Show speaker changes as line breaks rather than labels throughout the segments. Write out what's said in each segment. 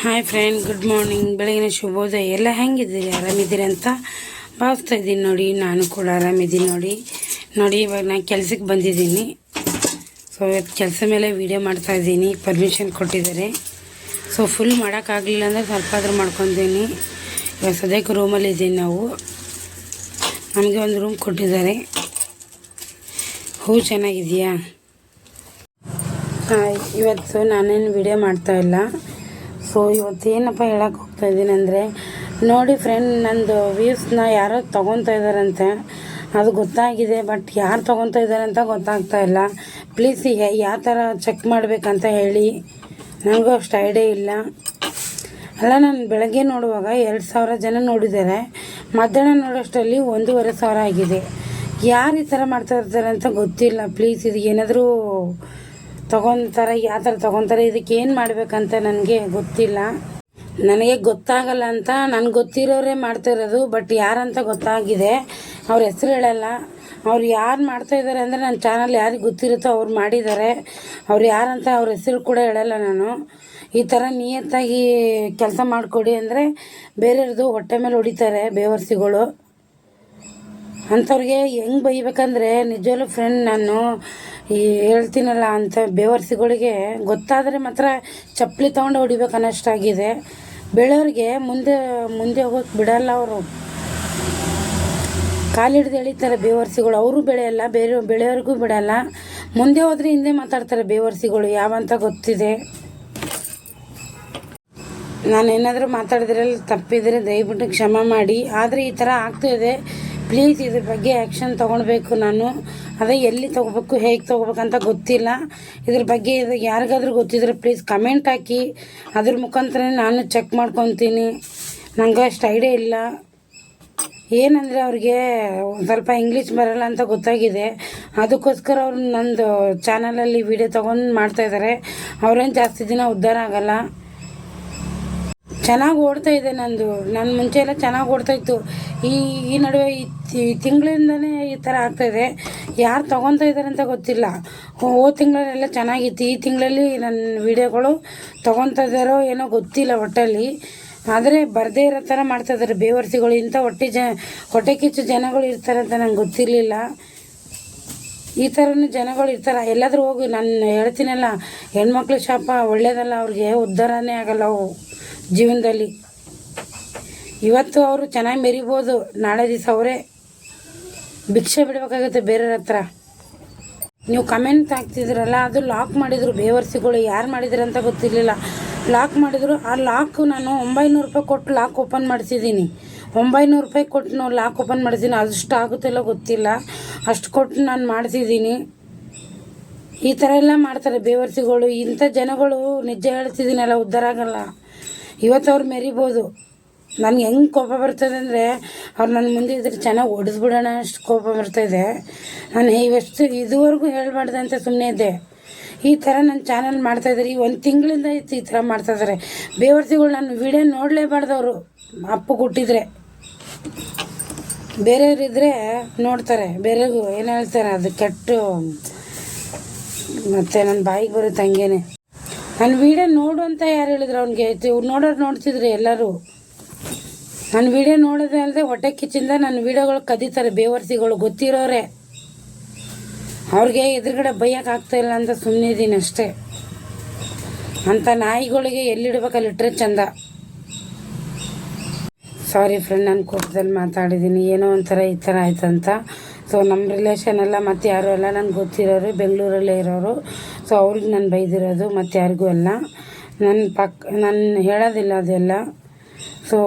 Hi friend good morning ಬೆಳಗಿನ ಶುಭೋದಯ. ಎಲ್ಲ ಹೆಂಗಿದ್ದೀರಿ? ಆರಾಮಿದ್ದೀರಿ ಅಂತ ಭಾವಿಸ್ತಾ ಇದ್ದೀನಿ ನೋಡಿ. ನಾನು ಕೂಡ ಆರಾಮಿದ್ದೀನಿ ನೋಡಿ. ನೋಡಿ, ಇವಾಗ ನಾನು ಕೆಲಸಕ್ಕೆ ಬಂದಿದ್ದೀನಿ. ಸೊ ಇವತ್ತು ಕೆಲಸ ಮೇಲೆ ವೀಡಿಯೋ ಮಾಡ್ತಾ ಇದ್ದೀನಿ. ಪರ್ಮಿಷನ್ ಕೊಟ್ಟಿದ್ದಾರೆ. ಸೊ ಫುಲ್ ಮಾಡೋಕ್ಕಾಗಲಿಲ್ಲ ಅಂದರೆ ಸ್ವಲ್ಪ ಆದರೂ ಮಾಡ್ಕೊತೀನಿ. ಇವಾಗ ಸದ್ಯಕ್ಕೆ ರೂಮಲ್ಲಿ ಇದ್ದೀನಿ ನಾವು. ನಮಗೆ ಒಂದು ರೂಮ್ ಕೊಟ್ಟಿದ್ದಾರೆ. ಹೂ ಚೆನ್ನಾಗಿದೆಯಾ ಇವತ್ತು ನಾನೇನು ವಿಡಿಯೋ ಮಾಡ್ತಾ ಇಲ್ಲ. ಸೊ ಇವತ್ತೇನಪ್ಪ ಹೋಗ್ತಾ ಇದ್ದೀನಿ ಅಂದರೆ, ನೋಡಿ ಫ್ರೆಂಡ್ ನಂದು ವ್ಯೂಸ್ನ ಯಾರೋ ತೊಗೊತಾ ಇದ್ದಾರಂತೆ. ಅದು ಗೊತ್ತಾಗಿದೆ ಬಟ್ ಯಾರು ತೊಗೊತಾ ಇದ್ದಾರೆ ಅಂತ ಗೊತ್ತಾಗ್ತಾ ಇಲ್ಲ. ಪ್ಲೀಸ್ ಯಾವ ಥರ ಚೆಕ್ ಮಾಡಬೇಕಂತ ಹೇಳಿ. ನನಗೂ ಅಷ್ಟು ಐಡಿಯಾ ಇಲ್ಲ. ಅಲ್ಲ, ನಾನು ಬೆಳಗ್ಗೆ ನೋಡುವಾಗ ಎರಡು ಸಾವಿರ ಜನ ನೋಡಿದ್ದಾರೆ. ಮಧ್ಯಾಹ್ನ ನೋಡೋಷ್ಟರಲ್ಲಿ ಒಂದೂವರೆ ಸಾವಿರ ಆಗಿದೆ. ಯಾರು ಈ ಥರ ಮಾಡ್ತಾ ಇರ್ತಾರೆ ಅಂತ ಗೊತ್ತಿಲ್ಲ. ಪ್ಲೀಸ್ ಇದು ಏನಾದರೂ ತೊಗೊತಾರೆ ಯಾವ ಥರ ತೊಗೊತಾರೆ, ಇದಕ್ಕೆ ಏನು ಮಾಡಬೇಕಂತ ನನಗೆ ಗೊತ್ತಿಲ್ಲ. ನನಗೆ ಗೊತ್ತಾಗಲ್ಲ ಅಂತ ನನಗೆ ಗೊತ್ತಿರೋರೇ ಮಾಡ್ತಾ ಇರೋದು, ಬಟ್ ಯಾರಂತ ಗೊತ್ತಾಗಿದೆ, ಅವ್ರ ಹೆಸರು ಹೇಳಲ್ಲ. ಅವ್ರು ಯಾರು ಮಾಡ್ತಾ ಇದ್ದಾರೆ ಅಂದರೆ ನನ್ನ ಚಾನಲ್ ಯಾರಿಗೆ ಗೊತ್ತಿರುತ್ತೋ ಅವ್ರು ಮಾಡಿದ್ದಾರೆ. ಅವ್ರು ಯಾರಂತ ಅವ್ರ ಹೆಸರು ಕೂಡ ಹೇಳಲ್ಲ ನಾನು. ಈ ಥರ ನಿಯತ್ತಾಗಿ ಕೆಲಸ ಮಾಡಿಕೊಡಿ ಅಂದರೆ ಬೇರೆಯವ್ರದ್ದು ಹೊಟ್ಟೆ ಮೇಲೆ ಹೊಡಿತಾರೆ ಬೇವರ್ಸಿಗಳು. ಅಂಥವ್ರಿಗೆ ಹೆಂಗೆ ಬೈಬೇಕಂದ್ರೆ ನಿಜವಲ್ಲೂ ಫ್ರೆಂಡ್ ನಾನು. ಈ ಹೇಳ್ತೀನಲ್ಲ ಅಂತ ಬೇವರ್ಸಿಗಳಿಗೆ ಗೊತ್ತಾದರೆ ಮಾತ್ರ ಚಪ್ಪಲಿ ತೊಗೊಂಡು ಹೊಡಿಬೇಕು ಅನ್ನೋಷ್ಟಾಗಿದೆ ಬೆಳೆಯವ್ರಿಗೆ ಮುಂದೆ ಮುಂದೆ ಹೋಗೋಕೆ ಬಿಡಲ್ಲ ಅವರು. ಕಾಲಿಡ್ದು ಎಳಿತಾರೆ ಬೇವರ್ಸಿಗಳು. ಅವರು ಬೆಳೆಯಲ್ಲ, ಬೇರೆ ಬೆಳೆಯವ್ರಿಗೂ ಬಿಡಲ್ಲ. ಮುಂದೆ ಹೋದರೆ ಹಿಂದೆ ಮಾತಾಡ್ತಾರೆ ಬೇವರ್ಸಿಗಳು. ಯಾವಂತ ಗೊತ್ತಿದೆ. ನಾನು ಏನಾದರೂ ಮಾತಾಡಿದ್ರಲ್ಲಿ ತಪ್ಪಿದರೆ ದಯವಿಟ್ಟು ಕ್ಷಮ ಮಾಡಿ. ಆದರೆ ಈ ಥರ ಆಗ್ತಾಯಿದೆ ಪ್ಲೀಸ್ ಇದ್ರ ಬಗ್ಗೆ ಆ್ಯಕ್ಷನ್ ತೊಗೊಳ್ಬೇಕು ನಾನು. ಅದೇ ಎಲ್ಲಿ ತೊಗೋಬೇಕು, ಹೇಗೆ ತೊಗೋಬೇಕಂತ ಗೊತ್ತಿಲ್ಲ. ಇದ್ರ ಬಗ್ಗೆ ಇದು ಯಾರಿಗಾದ್ರೂ ಗೊತ್ತಿದ್ರೆ ಪ್ಲೀಸ್ ಕಮೆಂಟ್ ಹಾಕಿ. ಅದ್ರ ಮುಖಾಂತರ ನಾನು ಚೆಕ್ ಮಾಡ್ಕೊತೀನಿ. ನಂಗೆ ಅಷ್ಟು ಐಡಿಯಾ ಇಲ್ಲ. ಏನಂದರೆ ಅವ್ರಿಗೆ ಸ್ವಲ್ಪ ಇಂಗ್ಲೀಷ್ ಬರಲ್ಲ ಅಂತ ಗೊತ್ತಾಗಿದೆ. ಅದಕ್ಕೋಸ್ಕರ ಅವ್ರು ನಂದು ಚಾನಲಲ್ಲಿ ವಿಡಿಯೋ ತೊಗೊಂಡು ಮಾಡ್ತಾಯಿದ್ದಾರೆ ಅವ್ರೇನು ಜಾಸ್ತಿ ದಿನ ಉದ್ಧಾರ ಆಗಲ್ಲ. ಚೆನ್ನಾಗಿ ಓಡ್ತಾ ಇದೆ ನಂದು. ನನ್ನ ಮುಂಚೆ ಎಲ್ಲ ಚೆನ್ನಾಗಿ ಓಡ್ತಾ ಇತ್ತು. ಈ ಈ ನಡುವೆ ಈ ತಿಂಗಳಿಂದನೇ ಈ ಥರ ಆಗ್ತಾಯಿದೆ ಯಾರು ತೊಗೊತಾ ಇದ್ದಾರೆ ಅಂತ ಗೊತ್ತಿಲ್ಲ. ಹೋದ ತಿಂಗಳಲ್ಲೆಲ್ಲ ಚೆನ್ನಾಗಿತ್ತು. ಈ ತಿಂಗಳಲ್ಲಿ ನನ್ನ ವಿಡಿಯೋಗಳು ತೊಗೊತಾ ಇದ್ದಾರೋ ಏನೋ ಗೊತ್ತಿಲ್ಲ ಒಟ್ಟಲ್ಲಿ. ಆದರೆ ಬರದೇ ಇರೋ ಥರ ಮಾಡ್ತಾಯಿದ್ದಾರೆ ಬೇವರ್ಸಿಗಳು ಇಂಥ ಹೊಟ್ಟೆ ಜ, ಹೊಟ್ಟೆ ಕಿಚ್ಚು ಜನಗಳು ಇರ್ತಾರೆ ಅಂತ ನಂಗೆ ಗೊತ್ತಿರಲಿಲ್ಲ. ಈ ಥರನೂ ಜನಗಳು ಇರ್ತಾರೆ. ಎಲ್ಲಾದರೂ ಹೋಗಿ ನಾನು ಹೇಳ್ತೀನಲ್ಲ, ಹೆಣ್ಮಕ್ಳು ಶಾಪ ಒಳ್ಳೇದಲ್ಲ, ಅವ್ರಿಗೆ ಉದ್ಧಾರನೇ ಆಗಲ್ಲ ಅವು. ಜೀವನದಲ್ಲಿ. ಇವತ್ತು ಅವರು ಚೆನ್ನಾಗಿ ಮೆರಿಬೋದು, ನಾಳೆ ದಿವಸ ಅವರೇ ಭಿಕ್ಷೆ ಬಿಡಬೇಕಾಗುತ್ತೆ ಬೇರೆಯವ್ರ ಹತ್ರ. ನೀವು ಕಮೆಂಟ್ ಹಾಕ್ತಿದ್ರಲ್ಲ, ಅದು ಲಾಕ್ ಮಾಡಿದರು, ಬೇವರ್ಸಿಗಳು ಯಾರು ಮಾಡಿದ್ರು ಅಂತ ಗೊತ್ತಿರಲಿಲ್ಲ. ಲಾಕ್ ಮಾಡಿದರು, ಆ ಲಾಕ್ ನಾನು ಒಂಬೈನೂರು ರೂಪಾಯಿ ಕೊಟ್ಟು ಲಾಕ್ ಓಪನ್ ಮಾಡಿಸಿದ್ದೀನಿ. ಒಂಬೈನೂರು ರೂಪಾಯಿ ಕೊಟ್ಟು ನಾವು ಲಾಕ್ ಓಪನ್ ಮಾಡಿದ್ದೀನಿ ಅದಷ್ಟು ಆಗುತ್ತಿಲ್ಲ ಗೊತ್ತಿಲ್ಲ. ಅಷ್ಟು ಕೊಟ್ಟು ನಾನು ಮಾಡಿಸಿದ್ದೀನಿ. ಈ ಥರ ಎಲ್ಲ ಮಾಡ್ತಾರೆ ಬೇವರ್ಸಿಗಳು. ಇಂಥ ಜನಗಳು ನಿಜ ಹೇಳ್ತಿದ್ದೀನಲ್ಲ, ಉದ್ಧಾರ ಆಗಲ್ಲ. ಇವತ್ತು ಅವ್ರು ಮೆರಿಬೋದು. ನನಗೆ ಹೆಂಗೆ ಕೋಪ ಬರ್ತದೆ ಅಂದರೆ, ಅವ್ರು ನನ್ನ ಮುಂದೆ ಇದ್ರೆ ಚೆನ್ನಾಗಿ ಹೊಡೆದ್ಬಿಡೋಣ ಅಷ್ಟು ಕೋಪ ಬರ್ತಾಯಿದೆ ನಾನು ಇವಷ್ಟು ಇದುವರೆಗೂ ಹೇಳ್ಬಾರ್ದು ಅಂತ ಸುಮ್ಮನೆ ಇದ್ದೆ. ಈ ಥರ ನನ್ನ ಚಾನಲ್ ಮಾಡ್ತಾಯಿದ್ದಾರೆ ಈ ಒಂದು ತಿಂಗಳಿಂದ ಇತ್ತು ಈ ಥರ ಮಾಡ್ತಾಯಿದ್ದಾರೆ ಬೇವರ್ತಿಗಳು ನನ್ನ ವಿಡಿಯೋ ನೋಡಲೇಬಾರ್ದವರು ಅಪ್ಪು ಕೊಟ್ಟಿದ್ರೆ ಬೇರೆಯವರಿದ್ದರೆ ನೋಡ್ತಾರೆ. ಬೇರೆಗೂ ಏನು ಹೇಳ್ತಾರೆ, ಅದು ಕೆಟ್ಟು, ಮತ್ತು ನನ್ನ ಬಾಯಿಗೆ ಬರುತ್ತೆ ಹಂಗೇನೆ. ನನ್ನ ವೀಡಿಯೋ ನೋಡು ಅಂತ ಯಾರು ಹೇಳಿದ್ರು ಅವ್ನಿಗೆ? ನೋಡೋರು ನೋಡ್ತಿದ್ರು ಎಲ್ಲರೂ. ನನ್ನ ವೀಡಿಯೋ ನೋಡೋದೇ ಅಲ್ಲದೆ ಹೊಟ್ಟೆ ಕಿಚ್ಚಿಂದ ನನ್ನ ವೀಡಿಯೋಗಳು ಕದೀತಾರೆ ಬೇವರ್ಸಿಗಳು, ಗೊತ್ತಿರೋರೆ. ಅವ್ರಿಗೆ ಎದುರುಗಡೆ ಬೈಯಕ್ಕೆ ಇಲ್ಲ ಅಂತ ಸುಮ್ಮನೆ ಇದ್ದೀನಿ ಅಷ್ಟೇ. ಅಂಥ ನಾಯಿಗಳಿಗೆ ಎಲ್ಲಿಡ್ಬೇಕಲ್ಲಿ ಇಟ್ಟರೆ ಚಂದ. ಸಾರಿ ಫ್ರೆಂಡ್ ನಾನು ಕೋಪದಲ್ಲಿ ಮಾತಾಡಿದ್ದೀನಿ. ಏನೋ ಒಂಥರ ಈ ಥರ ಆಯ್ತಂತ. ಸೊ ನಮ್ಮ ರಿಲೇಷನ್ ಎಲ್ಲ ಮತ್ತು ಯಾರು ಎಲ್ಲ ನನಗೆ ಗೊತ್ತಿರೋರು, ಬೆಂಗಳೂರಲ್ಲೇ ಇರೋರು. ಸೊ ಅವ್ರಿಗೆ ನಾನು ಬೈದಿರೋದು ಮತ್ತು ಯಾರಿಗೂ ಅಲ್ಲ. ನನ್ನ ಪಕ್ಕ ನಾನು ಹೇಳೋದಿಲ್ಲ ಅದೆಲ್ಲ. ಸೊ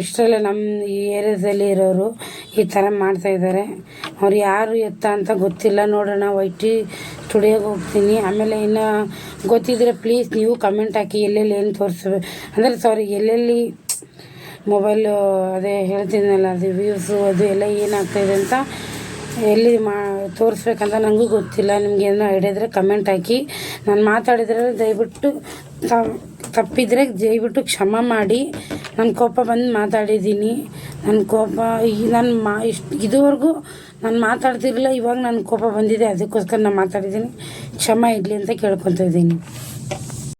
ಇಷ್ಟೆಲ್ಲ ನಮ್ಮ ಈ ಏರಿಯಾದಲ್ಲಿ ಇರೋರು ಈ ಥರ ಮಾಡ್ತಾಯಿದ್ದಾರೆ ಅವ್ರು ಯಾರು ಎತ್ತ ಅಂತ ಗೊತ್ತಿಲ್ಲ. ನೋಡೋಣ, ವೈಟಿ ಸ್ಟುಡಿಯೋಗೆ ಹೋಗ್ತೀನಿ. ಆಮೇಲೆ ಇನ್ನು ಗೊತ್ತಿದ್ರೆ ಪ್ಲೀಸ್ ನೀವು ಕಮೆಂಟ್ ಹಾಕಿ ಎಲ್ಲೆಲ್ಲಿ ಏನು ತೋರಿಸ್ಬೇಕು ಅಂದರೆ ಸಾರಿ ಎಲ್ಲೆಲ್ಲಿ ಮೊಬೈಲು ಅದೇ ಹೇಳ್ತೀನಲ್ಲ, ಅದು ವ್ಯೂಸು ಅದು ಎಲ್ಲ ಏನಾಗ್ತಾಯಿದೆ ಅಂತ ಎಲ್ಲಿ ಮಾ, ತೋರಿಸ್ಬೇಕಂತ ನನಗೂ ಗೊತ್ತಿಲ್ಲ. ನಿಮ್ಗೆ ಏನೋ ಐಡಿಯಾ ಇದ್ದರೆ ಕಮೆಂಟ್ ಹಾಕಿ. ನಾನು ಮಾತಾಡಿದ್ರೆ ದಯವಿಟ್ಟು ತಪ್ಪಿದರೆ ದಯವಿಟ್ಟು ಕ್ಷಮ ಮಾಡಿ. ನನ್ನ ಕೋಪ ಬಂದು ಮಾತಾಡಿದ್ದೀನಿ. ನನ್ನ ಕೋಪ, ಈ ನನ್ನ ಮಾ, ಇಷ್ಟು, ಇದುವರೆಗೂ ನಾನು ಮಾತಾಡ್ತಿರಲಿಲ್ಲ, ಇವಾಗ ನನ್ನ ಕೋಪ ಬಂದಿದೆ, ಅದಕ್ಕೋಸ್ಕರ ನಾನು ಮಾತಾಡಿದ್ದೀನಿ. ಕ್ಷಮ ಇರಲಿ ಅಂತ ಕೇಳ್ಕೊತಾ ಇದ್ದೀನಿ.